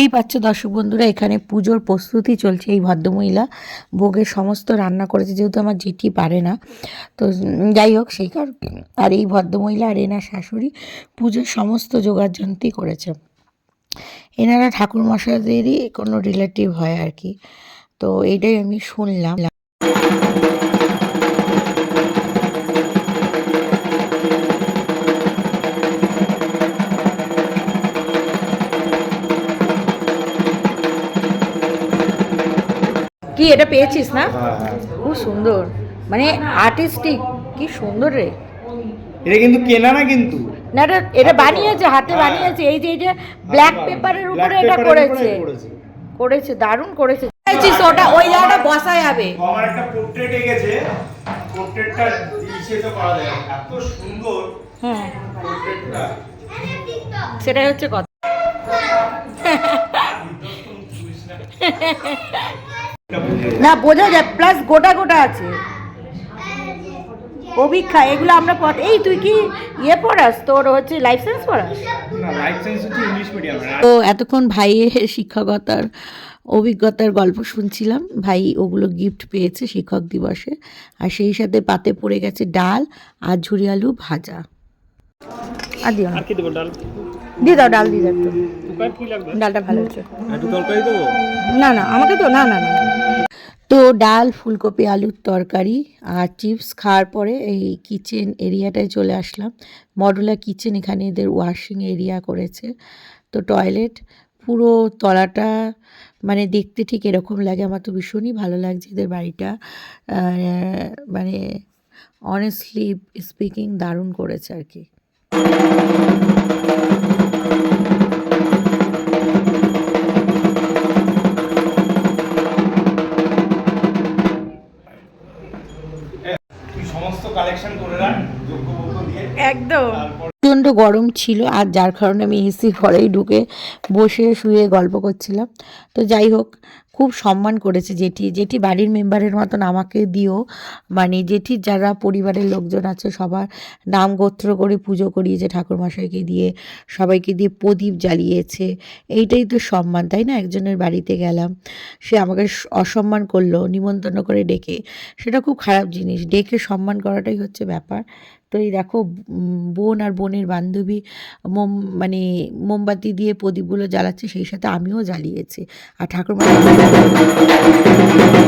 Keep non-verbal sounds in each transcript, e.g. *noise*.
দেখতেই পাচ্ছ দর্শক বন্ধুরা, এখানে পুজোর প্রস্তুতি চলছে। এই ভদ্রমহিলা ভোগের সমস্ত রান্না করেছে, যেহেতু আমার জেঠি পারে না। তো যাই হোক, সেই কার, আর এই ভদ্রমহিলা আর এনার শাশুড়ি পুজোর সমস্ত যোগাযন্তি করেছে। এনারা ঠাকুর মশাদেরই কোনো রিলেটিভ হয় আর কি। তো এটাই আমি শুনলাম। কি এটা পেয়েছিস না? খুব সুন্দর। মানে আর্টিস্টিক কি সুন্দর রে। এটা কিন্তু কেনা না কিন্তু। না এটা এটা বানিয়েছে হাতে বানিয়েছে এই যে এই যে ব্ল্যাক পেপারের উপরে এটা করেছে। করেছে। দারুণ করেছে। চাইছিস ওটা ওই জায়গাটা বসা যাবে আমার একটা পোর্ট্রেট এঁকেছে। পোর্ট্রেটটা ইসে তো করা যায়। এত সুন্দর হ্যাঁ। পোর্ট্রেটটা সেটাই হচ্ছে কথা। *laughs* না বোঝা যায় প্লাস গোটা গোটা আছে। অভিক্ষা এগুলো আমরা পড় এই তুই কি ইয়ে পড়াস? তোর হচ্ছে লাইসেন্স পড়াস? না লাইফ সায়েন্স হচ্ছে ইংলিশ মিডিয়ামে তো এতক্ষণ ভাইয়ের শিক্ষকতার অভিজ্ঞতার গল্প শুনছিলাম। ভাই ওগুলো গিফট পেয়েছে শিক্ষক দিবসে। আর সেই সাথে পাতে পড়ে গেছে ডাল আর ঝুরি আলু ভাজা। আর দিও না। আর কি দেবো ডাল? দিয়ে দাও ডাল দিয়ে দাও একটু। ডালটা ভালো হচ্ছে না না আমাকে তো না না না। তো ডাল ফুলকপি আলুর তরকারি আর চিপস খাওয়ার পরে এই কিচেন এরিয়াটায় চলে আসলাম। মডুলার কিচেন এখানে এদের ওয়াশিং এরিয়া করেছে। তো টয়লেট পুরো তলাটা মানে দেখতে ঠিক এরকম লাগে। আমার তো ভীষণই ভালো লাগছে এদের বাড়িটা। মানে অনেস্টলি স্পিকিং দারুণ করেছে আর কি। একদম। প্রচণ্ড গরম ছিল, আর যার কারণে আমি এসির ঘরেই ঢুকে বসে শুয়ে গল্প করছিলাম। তো যাই হোক খুব সম্মান করেছে জেঠি। জেঠি বাড়ির মেম্বারের মতন আমাকে দিও। মানে জেঠির যারা পরিবারের লোকজন আছে, সবার নাম গোত্র করে পুজো করিয়েছে ঠাকুরমশাইকে দিয়ে। সবাইকে দিয়ে প্রদীপ জ্বালিয়েছে। এইটাই তো সম্মান, তাই না? একজনের বাড়িতে গেলাম, সে আমাকে অসম্মান করল, নিমন্ত্রণ করে ডেকে। সেটা খুব খারাপ জিনিস। ডেকে সম্মান করাটাই হচ্ছে ব্যাপার। তো এই দেখো বোন আর বোনের বান্ধবী মোম মানে মোমবাতি দিয়ে প্রদীপগুলো জ্বালাচ্ছে, সেই সাথে আমিও জ্বালিয়েছি। আর ঠাকুর দেখো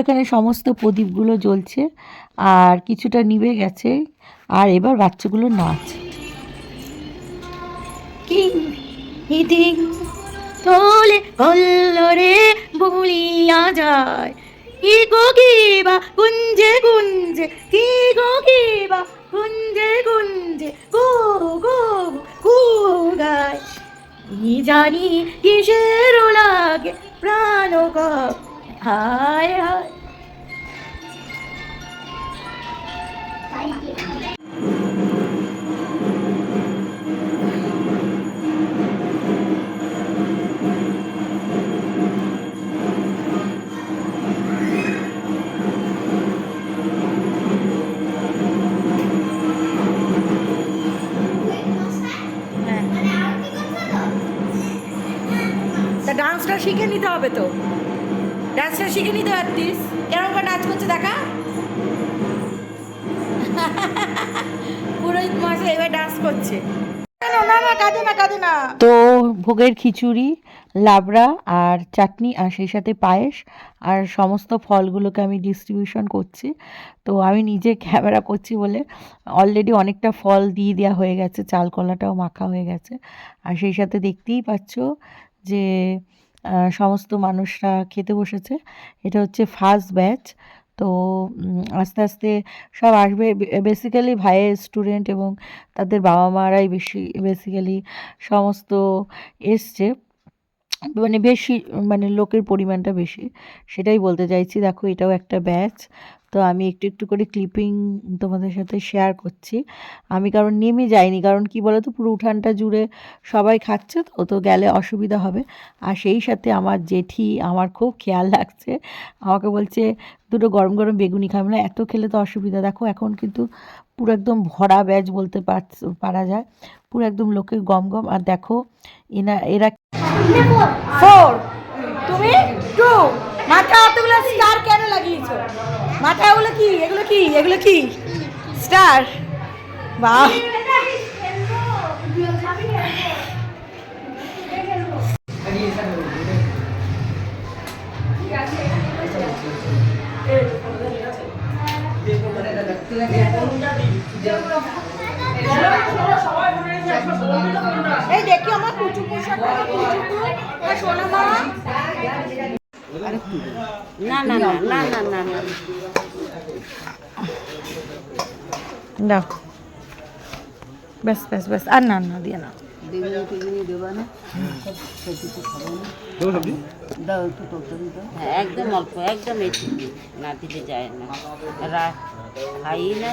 এখানে সমস্ত প্রদীপগুলো জ্বলছে আর কিছুটা নিভে গেছে আর এবার বাচ্চাগুলো নাচ যায়। কি গো গুঞ্জে কি গো গুঞ্জে গো গো গায়। জানি কিসের লাগে প্রাণ হায় হায়। তা ডান্সটা শিখে নিতে হবে তো। ডান্সটা শিখে নিতে পারতিস। এরকম করে নাচ করছে দেখা? *laughs* পুরোহিত মশাই এবার ডান্স করছে। না না না তো ভোগের খিচুড়ি লাবড়া আর চাটনি আর সেই সাথে পায়েস আর সমস্ত ফলগুলোকে আমি ডিস্ট্রিবিউশন করছি। তো আমি নিজে ক্যামেরা করছি বলে অলরেডি অনেকটা ফল দিয়ে দেওয়া হয়ে গেছে চাল কলাটাও মাখা হয়ে গেছে। আর সেই সাথে দেখতেই পাচ্ছ যে সমস্ত মানুষরা খেতে বসেছে। এটা হচ্ছে ফার্স্ট ব্যাচ তো আস্তে আস্তে সব আসবে। বেসিক্যালি ভাইয়ের স্টুডেন্ট এবং তাদের বাবা মারাই বেশি বেসিক্যালি সমস্ত এসছে। মানে বেশি মানে লোকের পরিমাণটা বেশি। সেটাই বলতে চাইছি। দেখো, এটাও একটা ব্যাচ তো আমি একটু একটু করে ক্লিপিং তোমাদের সাথে শেয়ার করছি। আমি কারণ নেমে যাইনি কারণ কি বলো তো পুরো উঠানটা জুড়ে সবাই খাচ্ছে তো তো গেলে অসুবিধা হবে। আর সেই সাথে আমার জেঠি আমার খুব খেয়াল রাখছে আমাকে বলছে দুটো গরম গরম বেগুনি খাবে না এত খেলে তো অসুবিধা। দেখো এখন কিন্তু পুরো একদম ভরা ব্যাচ বলতে পার- যায়। পুরো একদম লোকের গম গম। আর দেখো এনা এরা ফোর তুমি টু মাথা অতগুলো কেন মাথা ওগুলো কি? এগুলো কি? এগুলো কি? স্টার? বাহ। এই দেখি আমার কুচু পোশাকটা, কুচু সোনা মা। না না না না না না না। দাও। ব্যাস ব্যাস ব্যাস। আর না না দিয়ে না? হ্যাঁ একদম অল্প একদম না দিলে যায় না। খাই না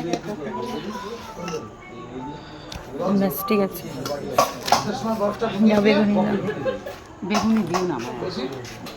ব্যাস ঠিক আছে। দাও বেগুনি বেগুনি দিও না আমার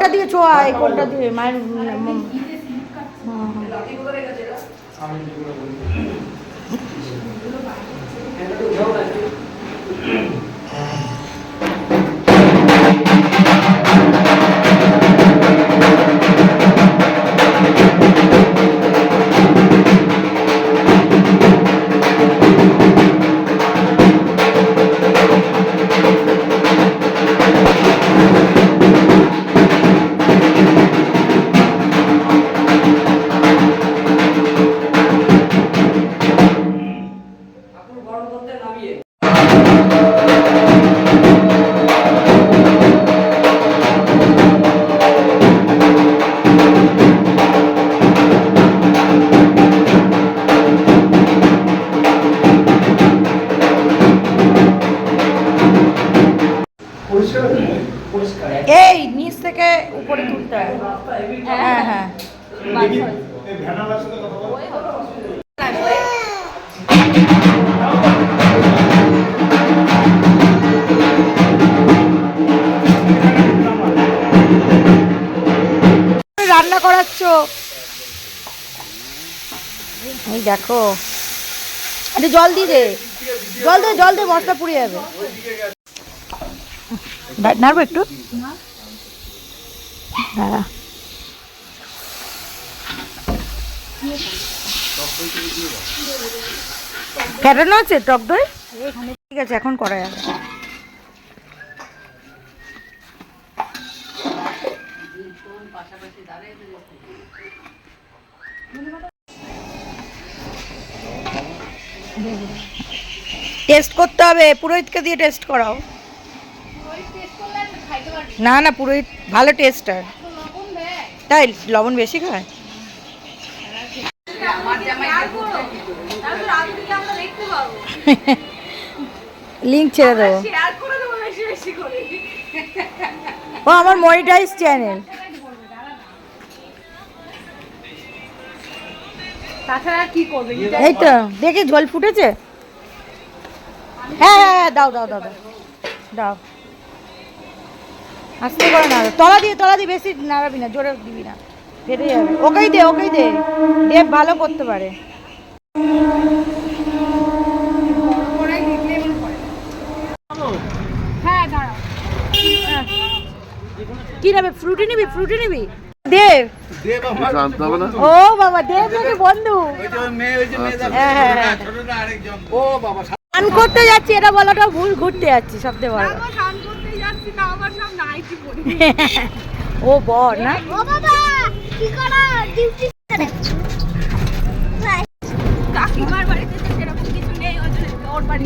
কোনটা দিয়ে দিয়ে এই কোনটা দিয়ে? মায়ের উম, দেখো। আরে জল দিয়ে দে। জল দে জল দে, মশলা পুড়ে যাবে। নাড়বো একটু? দাঁড়া। আছে? টক দই? ঠিক আছে, এখন করা যাবে। টেস্ট করতে হবে পুরোহিতকে দিয়ে টেস্ট করাও। না না পুরোহিত ভালো টেস্ট টেস্টার তাই লবণ বেশি খায়? লিঙ্ক ছেড়ে দেবো। ও আমার মনিটাইজ চ্যানেল এই তো দেখি ঝোল ফুটেছে? হ্যাঁ হ্যাঁ হ্যাঁ দাও দাও দাও দাও। দাও। আস্তে করে না তলা দিয়ে তলা দিয়ে বেশি নাড়াবি না জোরে দিবি না। ফেটে যাবে। ওকেই দে ওকেই দে। দেব ভালো করতে পারে। হ্যাঁ হ্যাঁ। কি নেবে? ফ্রুটি নিবি? ফ্রুটি দেব ও বাবা দেব নাকি বন্ধু? হ্যাঁ, হ্যাঁ, হ্যাঁ। স্নান করতে যাচ্ছি এটা বলাটা ভুল ঘুরতে যাচ্ছি সবচেয়ে বড় *laughs* ও বর না? ও বাবা কি করো? ডিউটি কাকিমার বাড়িতে সেরকম কিছু নেই ওই জন্য ওর বাড়ি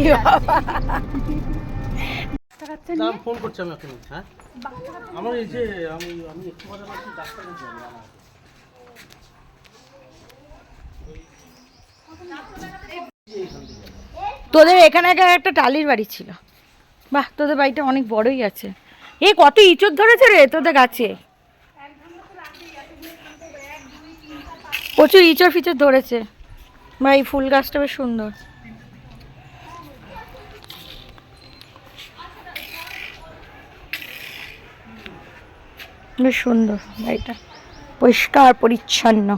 ফোন করছি আমি এখন হ্যাঁ? আমার এই যে আমি আমি একটু কথা বলছি ডাক্তার। তোদের এখানে একটা টালির বাড়ি ছিল। বাহ, তোদের বাড়িটা অনেক বড়ই আছে। এ, কত ইঁচড় ধরেছে রে তোদের গাছে? প্রচুর ইঁচড় ফিচড় ধরেছে। বা, এই ফুল গাছটা বেশ সুন্দর। বেশ সুন্দর বাড়িটা। পরিষ্কার, পরিচ্ছন্ন।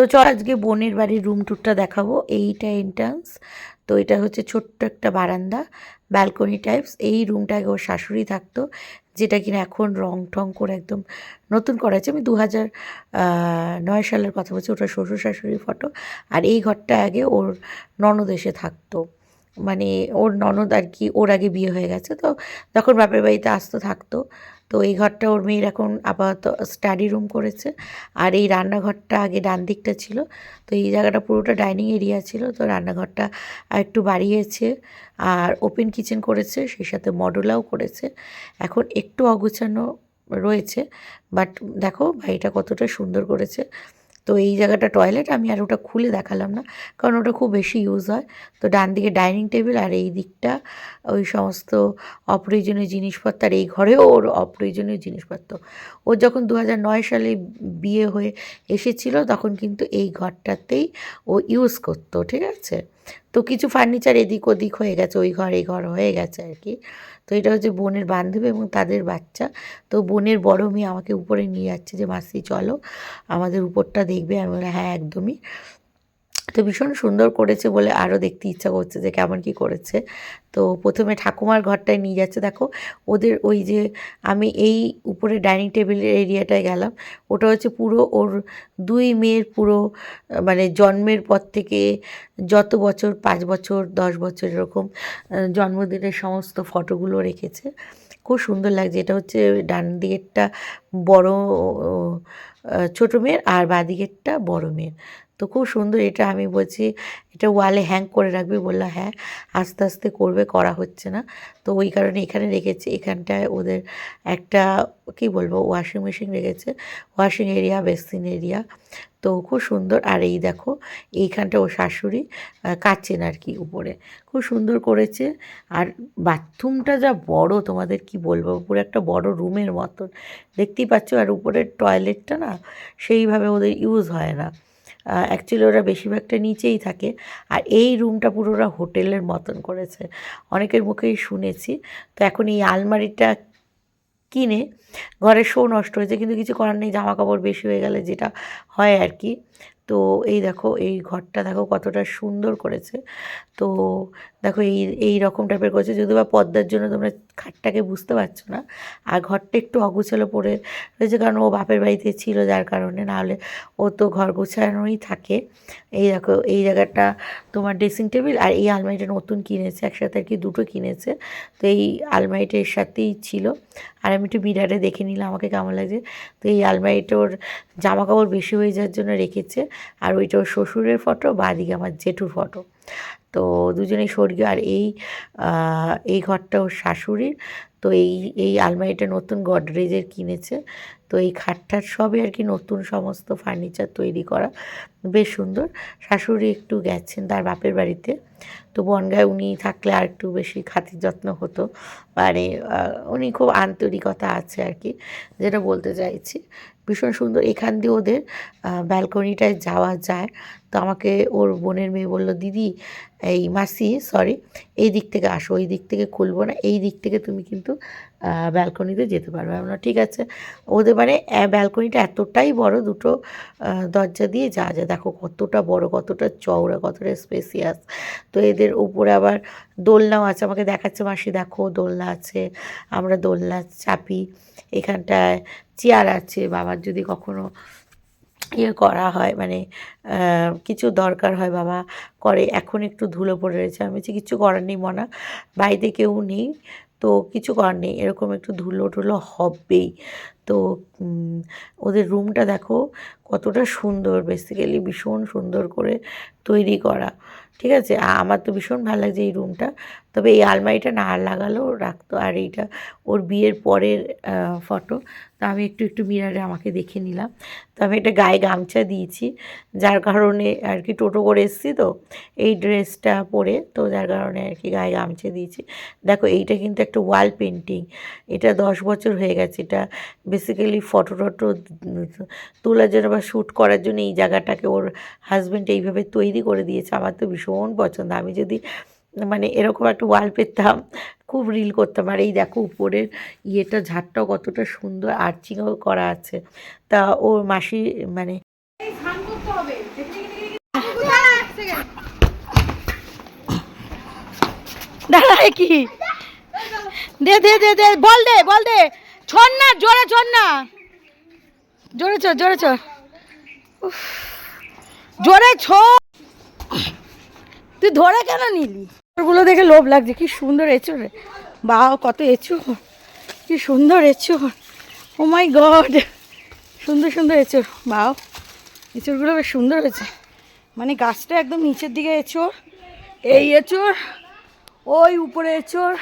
তো চল আজকে বোনের বাড়ির রুম টুরটা দেখাবো। এইটা এন্ট্রান্স তো এটা হচ্ছে ছোট্ট একটা বারান্দা ব্যালকনি টাইপস এই রুমটা আগে ওর শাশুড়ি থাকতো, যেটা কিনা এখন রং টং করে একদম নতুন করা হয়েছে। আমি দু হাজার নয় সালের কথা বলছি, ওটা শ্বশুর শাশুড়ির ফটো আর এই ঘরটা আগে ওর ননদ এসে থাকতো। মানে ওর ননদ আর কি, ওর আগে বিয়ে হয়ে গেছে, তো যখন বাপের বাড়িতে আসতো থাকতো। তো এই ঘরটা ওর মেয়ের এখন আপাতত স্টাডি রুম করেছে। আর এই রান্নাঘরটা আগে ডান দিকটা ছিল। তো এই জায়গাটা পুরোটা ডাইনিং এরিয়া ছিল। তো রান্নাঘরটা একটু বাড়িয়েছে। আর ওপেন কিচেন করেছে। সেই সাথে মডুলাও করেছে। এখন একটু অগুছানো রয়েছে। বাট দেখো বাড়িটা কতটা সুন্দর করেছে। তো এই জায়গাটা টয়লেট আমি আর ওটা খুলে দেখালাম না, কারণ ওটা খুব বেশি ইউজ হয়। তো ডান দিকে ডাইনিং টেবিল আর এই দিকটা, ওই সমস্ত অপ্রয়োজনীয় জিনিসপত্র আর এই ঘরেও ওর অপ্রয়োজনীয় জিনিসপত্র। ও যখন দু সালে বিয়ে হয়ে এসেছিল, তখন কিন্তু এই ঘরটাতেই ও ইউজ করতো, ঠিক আছে? তো কিছু ফার্নিচার এদিক ওদিক হয়ে গেছে, ওই ঘর, এই ঘর হয়ে গেছে আর কি। তো এটা হচ্ছে বোনের বান্ধবী এবং তাদের বাচ্চা। তো বোনের বড় মেয়ে আমাকে উপরে নিয়ে যাচ্ছে যে, মাসি চলো, আমাদের উপরটা দেখবে। আমি বললাম হ্যাঁ একদমই। তো ভীষণ সুন্দর করেছে বলে আরও দেখতে ইচ্ছা করছে যে কেমন কি করেছে। তো প্রথমে ঠাকুমার ঘরটায় নিয়ে যাচ্ছে। দেখো, ওদের ওই যে আমি এই উপরে ডাইনিং টেবিলের এরিয়াটায় গেলাম, ওটা হচ্ছে পুরো ওর দুই মেয়ের পুরো মানে জন্মের পর থেকে যত বছর, পাঁচ বছর, দশ বছর এরকম জন্মদিনের সমস্ত ফটোগুলো রেখেছে। খুব সুন্দর লাগছে। এটা হচ্ছে ডান দিকেরটা বড় ছোটো মেয়ের আর বাঁ দিকেরটা বড় মেয়ের। তো খুব সুন্দর এটা আমি বলছি, এটা ওয়ালে হ্যাং করে রাখবে বলল হ্যাঁ আস্তে আস্তে করবে, করা হচ্ছে না। তো ওই কারণে এখানে রেখেছি, এখানটায় ওদের একটা, কি বলব ওয়াশিং মেশিন রেখেছে ওয়াশিং এরিয়া বেসিন এরিয়া তো খুব সুন্দর, আর এই দেখো, এইখানটা ও শাশুড়ি কাচেন আর কি উপরে। খুব সুন্দর করেছে, আর বাথরুমটা যা বড়, তোমাদের কি বলব, পুরো একটা বড় রুমের মতন। দেখতেই পাচ্ছ, আর উপরের টয়লেটটা না, সেইভাবে ওদের ইউজ হয় না। অ্যাকচুয়ালি ওরা বেশিরভাগটা নিচেই থাকে। আর এই রুমটা পুরো ওরা হোটেলের মতন করেছে। অনেকের মুখেই শুনেছি। তো এখন এই আলমারিটা কিনে ঘরের শো নষ্ট হয়েছে। কিন্তু কিছু করার নেই জামা কাপড় বেশি হয়ে গেলে যেটা হয় আর কি। তো এই দেখো, এই ঘরটা দেখো কতটা সুন্দর করেছে। তো দেখো এই এই রকম টাইপের করেছে। যদিও বা পদ্মার জন্য তোমরা খাটটাকে বুঝতে পারছ না, আর ঘরটা একটু অগুছালো পড়ে রয়েছে, কারণ ও বাপের বাড়িতে ছিল যার কারণে, নাহলে ও তো ঘর গোছানোই থাকে। এই দেখো, এই জায়গাটা তোমার ড্রেসিং টেবিল আর এই আলমারিটা নতুন কিনেছে, একসাথে আর কি দুটো কিনেছে। তো এই আলমারিটা এর সাথেই ছিল। আর আমি একটু মিরারে দেখে নিলাম, আমাকে কেমন লাগছে। তো এই আলমারিটা ওর জামা কাপড় বেশি হয়ে যাওয়ার জন্য রেখেছে, আর ওইটা ওর শ্বশুরের ফটো বা দিকে আমার জেঠুর ফটো তো দুজনেই স্বর্গীয়। আর এই এই ঘরটা ওর শাশুড়ির। তো এই এই আলমারিটা নতুন গডরেজের কিনেছে। তো এই খাটটার সবই আর কি নতুন সমস্ত ফার্নিচার তৈরি করা। বেশ সুন্দর। শাশুড়ি একটু গেছেন তার বাপের বাড়িতে। তো বনগায় উনি থাকলে আর একটু বেশি খাতির যত্ন হতো। মানে উনি খুব আন্তরিকতা আছে আর কি, যেটা বলতে চাইছি। ভীষণ সুন্দর। এখান দিয়ে ওদের ব্যালকনিটায় যাওয়া যায়। তো আমাকে ওর বোনের মেয়ে বলল, দিদি, এই মাসি সরি এই দিক থেকে আসো ওই দিক থেকে খুলবো না, এই দিক থেকে তুমি কিন্তু ব্যালকনিতে যেতে পারবে। আমরা ঠিক আছে। ওদের মানে ব্যালকনিটা এতটাই বড়, দুটো দরজা দিয়ে যা যা, দেখো কতটা বড়, কতটা চওড়া, কতটা স্পেসিয়াস তো এদের উপরে আবার দোলনাও আছে, আমাকে দেখাচ্ছে, মাসি, দেখো দোলনা আছে, আমরা দোলনা চাপি, এখানটায় চেয়ার আছে। বাবার যদি কখনো ইয়ে করা হয় মানে কিছু দরকার হয়, বাবা করে, এখন একটু ধুলো পড়ে রয়েছে, আমি বলছি কিছু করার নেই মনা, বাড়িতে কেউ নেই, তো কিছু করার নেই, এরকম একটু ধুলো টুলো হবেই, তো ওদের রুমটা দেখো কতটা সুন্দর বেসিক্যালি ভীষণ সুন্দর করে তৈরি করা ঠিক আছে? আমার তো ভীষণ ভালো লাগছে এই রুমটা তবে এই আলমারিটা না লাগালেও রাখতো। আর এইটা ওর বিয়ের পরের ফটো তো আমি একটু একটু মিরারে আমাকে দেখে নিলাম। তো আমি একটা গায়ে গামছা দিয়েছি, যার কারণে আর কি টোটো করে এসেছি তো, এই ড্রেসটা পরে। তো যার কারণে আর কি গায়ে গামছা দিয়েছি। দেখো, এইটা কিন্তু একটা ওয়াল পেন্টিং এটা দশ বছর হয়ে গেছে। এটা বেসিক্যালি ফটো টটো তোলার জন্য বা শ্যুট করার জন্য এই জায়গাটাকে ওর হাজব্যান্ড এইভাবে তৈরি করে দিয়েছে। আমার তো ভীষণ পছন্দ। আমি যদি মানে এরকম একটা ওয়াল পেতাম, খুব রিল করতাম। আর এই দেখো উপরের ইয়েটা, ঝাড়টাও কতটা সুন্দর আর্চিংও করা আছে। তা ওর মাসি মানে দাঁড়া, এ কি? দে দে দে দে, বল দে বল দে। ছড় না, জোরে ছড় না। জোরে চড় জোরে চড় জোরে ছ তুই ধরে কেন নিলি? ওগুলো দেখে লোভ লাগছে, কি সুন্দর এঁচড় রে। বা কত এঁচড়। কি সুন্দর এঁচড়। ও মাই গড সুন্দর সুন্দর এঁচড়। বাও এঁচড়গুলো বেশ সুন্দর হয়েছে। মানে গাছটা একদম নিচের দিকে এঁচড়। এই এঁচড়, ওই উপরে এঁচড়।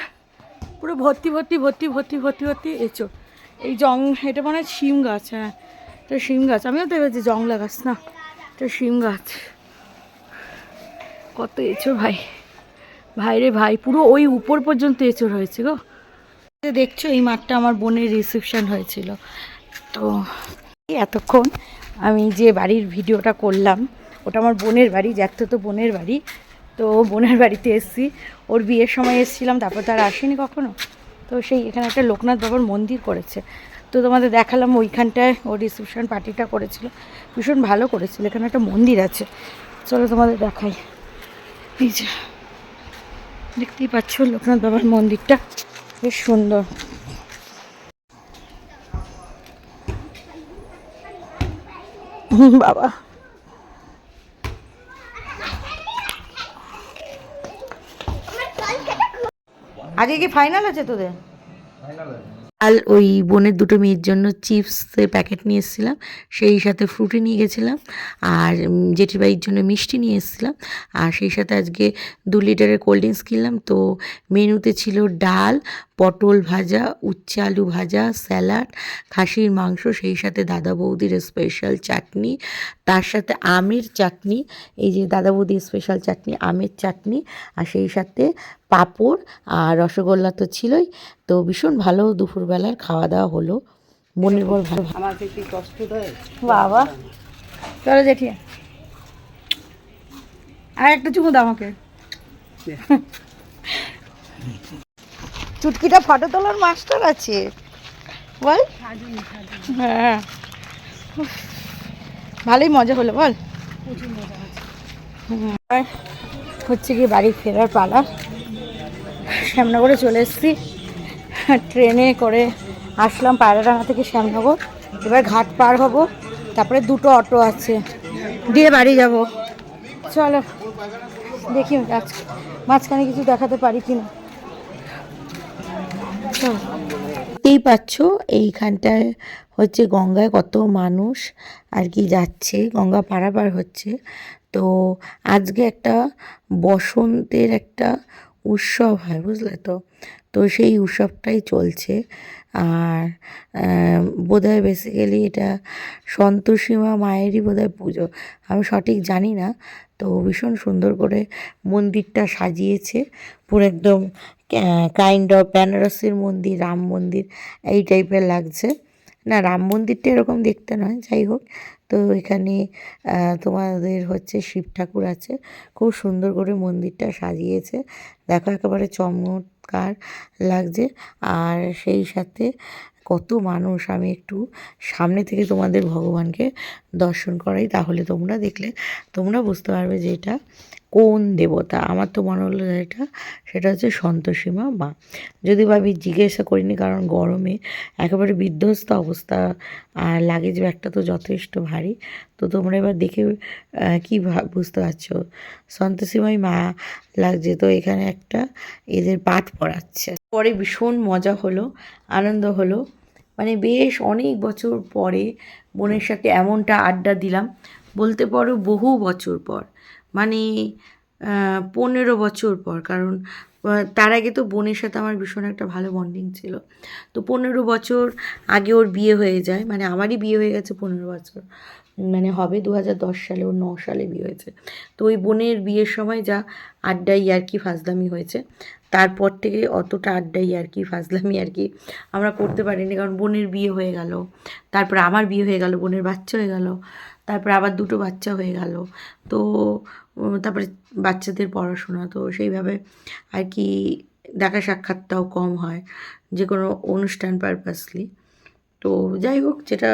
পুরো ভর্তি ভর্তি ভর্তি ভর্তি ভর্তি ভর্তি এঁচড়। এই জং, এটা মনে শিম গাছ হ্যাঁ। এটা শিম গাছ। আমিও তো ভেবেছি জংলা গাছ, না। এটা শিম গাছ। কত এঁচড় ভাই। ভাই রে ভাই, পুরো ওই উপর পর্যন্ত এঁচড় হয়েছে গো। দেখছ, এই মাঠটা আমার বোনের রিসেপশন হয়েছিল। তো এতক্ষণ আমি যে বাড়ির ভিডিওটা করলাম, ওটা আমার বোনের বাড়ি জ্যাঠতো তো বোনের বাড়ি। তো বোনের বাড়িতে এসেছি। ওর বিয়ের সময় এসেছিলাম, তারপর তার আসেনি কখনো। তো সেই এখানে একটা লোকনাথ বাবার মন্দির করেছে। তো তোমাদের দেখালাম ওইখানটায় ও রিসেপশন পার্টিটা করেছিল। ভীষণ ভালো করেছিল, এখানে একটা মন্দির আছে। চলো তোমাদের দেখাই। যে দেখতেই পাচ্ছ লোকনাথ বাবার মন্দিরটা বেশ সুন্দর। বাবা। আজকে কি ফাইনাল আছে তোদের? কাল ওই বোনের দুটো মেয়ের জন্য চিপসের প্যাকেট নিয়ে এসেছিলাম, সেই সাথে ফ্রুটি নিয়ে গেছিলাম আর জেঠির বাড়ির জন্য মিষ্টি নিয়ে এসেছিলাম আর সেই সাথে আজকে দু লিটারের কোল্ড ড্রিঙ্কস কিনলাম, তো মেনুতে ছিল ডাল পটল ভাজা উচ্ছে আলু ভাজা স্যালাড খাসির মাংস সেই সাথে দাদা বৌদির স্পেশাল চাটনি তার সাথে আমের চাটনি এই যে দাদা বৌদির স্পেশাল চাটনি আমের চাটনি আর সেই সাথে পাঁপড় আর রসগোল্লা তো ছিলই। তো ভীষণ ভালো দুপুরবেলার খাওয়া দাওয়া হলো। মনের বল ভালো। আমাকে কি কষ্ট দেয়? বাবা। চলো জেঠিয়া আর একটা চুমু দাও আমাকে। *laughs* চুটকিটা ফটো তোলার মাস্টার আছে। বল। হ্যাঁ। ভালোই মজা হলো, বল। হচ্ছে কি বাড়ি ফেরার পালা। শ্যামনগরে চলে এসেছি। ট্রেনে করে আসলাম পায়রাডাঙ্গা থেকে শ্যামনগর। এবার ঘাট পার হব। তারপরে দুটো অটো আছে। দিয়ে বাড়ি যাব। চলো। দেখি মাঝখানে কিছু দেখাতে পারি কি না এই পাচ্ছ, এইখানটায় হচ্ছে গঙ্গায় কত মানুষ আর কি যাচ্ছে, গঙ্গা পারাপার হচ্ছে। তো আজকে একটা বসন্তের একটা উৎসব হয়, বুঝলে তো? তো সেই উৎসবটাই চলছে। আর বোধহয় বেসিক্যালি এটা সন্তোষীমা মায়েরই বোধহয় পুজো। আমি সঠিক জানি না, তো ভীষণ সুন্দর করে মন্দিরটা সাজিয়েছে। পুরো একদম কাইন্ড অফ বেনারসির মন্দির, রাম মন্দির, এই টাইপের লাগছে। না, রাম মন্দিরটা এরকম দেখতে নয়, যাই হোক। তো এখানে তোমাদের হচ্ছে শিব ঠাকুর আছে। খুব সুন্দর করে মন্দিরটা সাজিয়েছে। দেখো একেবারে চমৎকার লাগছে। আর সেই সাথে কত মানুষ, আমি একটু সামনে থেকে তোমাদের ভগবানকে দর্শন করাই, তাহলে তোমরা দেখলে তোমরা বুঝতে পারবে যে এটা কোন দেবতা। আমার তো মনে হলো এটা, সেটা হচ্ছে সন্তোষীমা মা। যদি বা আমি জিজ্ঞাসা করিনি, কারণ গরমে একেবারে বিধ্বস্ত অবস্থা, আর লাগেজ ব্যাগটা তো যথেষ্ট ভারী, তো তোমরা এবার দেখে কি ভাব বুঝতে পারছ? সন্তোষীমাই মা লাগছে, তো এখানে একটা এদের পাঠ পড়াচ্ছে পরে ভীষণ মজা হলো, আনন্দ হলো। মানে বেশ অনেক বছর পরে বোনের সাথে এমনটা আড্ডা দিলাম। বলতে পারো বহু বছর পর। মানে পনেরো বছর পর। কারণ তার আগে তো বোনের সাথে আমার ভীষণ একটা ভালো বন্ডিং ছিল। তো পনেরো বছর আগে ওর বিয়ে হয়ে যায়। মানে আমারই বিয়ে হয়ে গেছে পনেরো বছর। মানে হবে দু হাজার দশ সালে ও ন সালে বিয়ে হয়েছে। তো ওই বোনের বিয়ের সময় যা আড্ডা ইয়ার্কি ফাজলামি হয়েছে, তারপর থেকে অতটা আড্ডা ইয়ার্কি ফাজলামি আর কি আমরা করতে পারিনি, কারণ বোনের বিয়ে হয়ে গেল, তারপর আমার বিয়ে হয়ে গেল, বোনের বাচ্চা হয়ে গেল, তারপর আবার দুটো বাচ্চা হয়ে গেল। তো তারপরে বাচ্চাদের পড়াশোনা, তো সেইভাবে আর কি দেখা সাক্ষাৎটাও কম হয়, যে কোনো অনুষ্ঠান পারপাসলি তো যাই হোক, যেটা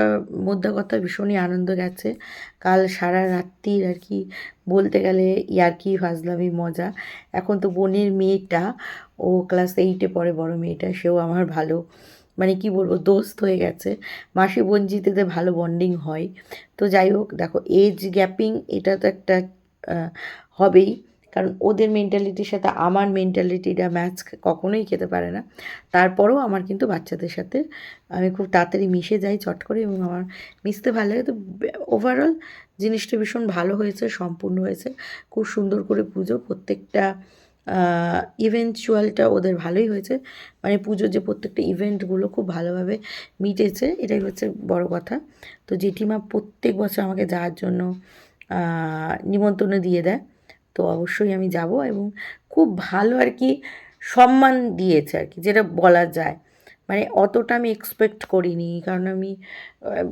মোদ্দা কথা, ভীষণই আনন্দ গেছে। কাল সারা রাত্রির আর কি বলতে গেলে ইয়ার্কি ফাজলামি মজা। এখন তো বোনের মেয়েটা, ও ক্লাস এইটে পড়ে, বড় মেয়েটা, সেও আমার ভালো মানে কি বলব, দোস্ত হয়ে গেছে। মাসি বোন জিতেতে ভালো বন্ডিং হয়। তো যাই হোক, দেখো এজ গ্যাপিং এটা তো একটা হবেই। কারণ ওদের মেন্টালিটির সাথে আমার মেন্টালিটিটা ম্যাচ কখনোই খেতে পারে না। তারপরেও আমার কিন্তু বাচ্চাদের সাথে আমি খুব তাড়াতাড়ি মিশে যাই চট করে এবং আমার মিশতে ভালো লাগে। তো ওভারঅল জিনিসটা ভীষণ ভালো হয়েছে, সম্পূর্ণ হয়েছে। খুব সুন্দর করে পুজো, প্রত্যেকটা ইভেন্চুয়ালটা ওদের ভালোই হয়েছে। মানে পুজোর যে প্রত্যেকটা ইভেন্টগুলো খুব ভালোভাবে মিটেছে, এটাই হচ্ছে বড় কথা। তো জেঠিমা প্রত্যেক বছর আমাকে যাওয়ার জন্য নিমন্ত্রণ দিয়ে দেয়। তো অবশ্যই আমি যাব এবং খুব ভালো আর কি সম্মান দিয়েছে আর কি যেটা বলা যায়। মানে অতটা আমি এক্সপেক্ট করিনি, কারণ আমি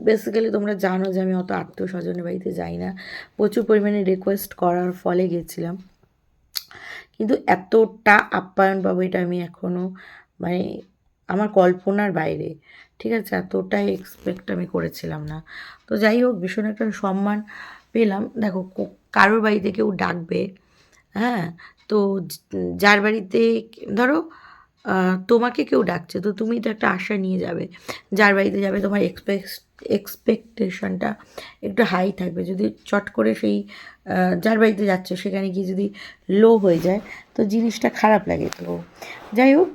বেসিক্যালি তোমরা জানো যে আমি অত আত্মীয় স্বজনের বাড়িতে যাই না। প্রচুর পরিমাণে রিকোয়েস্ট করার ফলে গেছিলাম। কিন্তু এতটা আপ্যায়ন পাবো এটা আমি এখনও মানে আমার কল্পনার বাইরে, ঠিক আছে? এতটাই এক্সপেক্ট আমি করেছিলাম না। তো যাই হোক, ভীষণ একটা সম্মান পেলাম। দেখো কারোর বাড়িতে কেউ ডাকবে হ্যাঁ? তো যার বাড়িতে ধরো তোমাকে কেউ ডাকছে, তো তুমি তো একটা আশা নিয়ে যাবে। যার বাড়িতে যাবে, তোমার এক্সপেক্ট এক্সপেকটেশনটা একটু হাই থাকবে। যদি চট করে সেই যার বাড়িতে যাচ্ছে, সেখানে গিয়ে যদি লো হয়ে যায়, তো জিনিসটা খারাপ লাগে। তো যাই হোক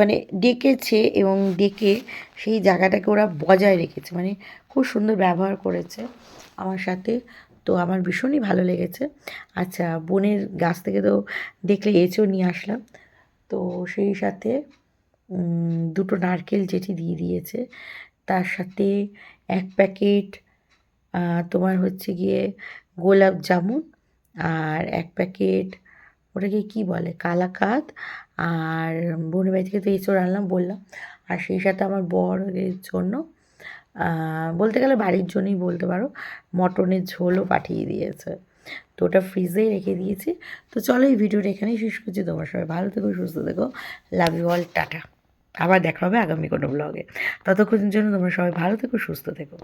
মানে ডেকেছে এবং ডেকে সেই জায়গাটাকে ওরা বজায় রেখেছে। মানে খুব সুন্দর ব্যবহার করেছে আমার সাথে। তো আমার ভীষণই ভালো লেগেছে। আচ্ছা বোনের গাছ থেকে তো দেখলে এঁচো নিয়ে আসলাম। তো সেই সাথে দুটো নারকেল যেটি দিয়ে দিয়েছে। তার সাথে এক প্যাকেট তোমার হচ্ছে গিয়ে গোলাপ জামুন আর এক প্যাকেট ওটাকে কি বলে কালাকাত আর বোনের বাড়ি থেকে তো এঁচড় আনলাম বললাম। আর সেই সাথে আমার বরের জন্য বলতে গেলে বাড়ির জন্যই বলতে পারো, মটনের ঝোলও পাঠিয়ে দিয়েছে। তো ওটা ফ্রিজেই রেখে দিয়েছি। তো চলো এই ভিডিওটা এখানেই শেষ করছি। তোমার সবাই ভালো থেকো, সুস্থ থেকো। Love you all tata. আবার দেখা হবে আগামী কোনো ব্লগে ততক্ষণের জন্য তোমরা সবাই ভালো থেকো, সুস্থ থেকো।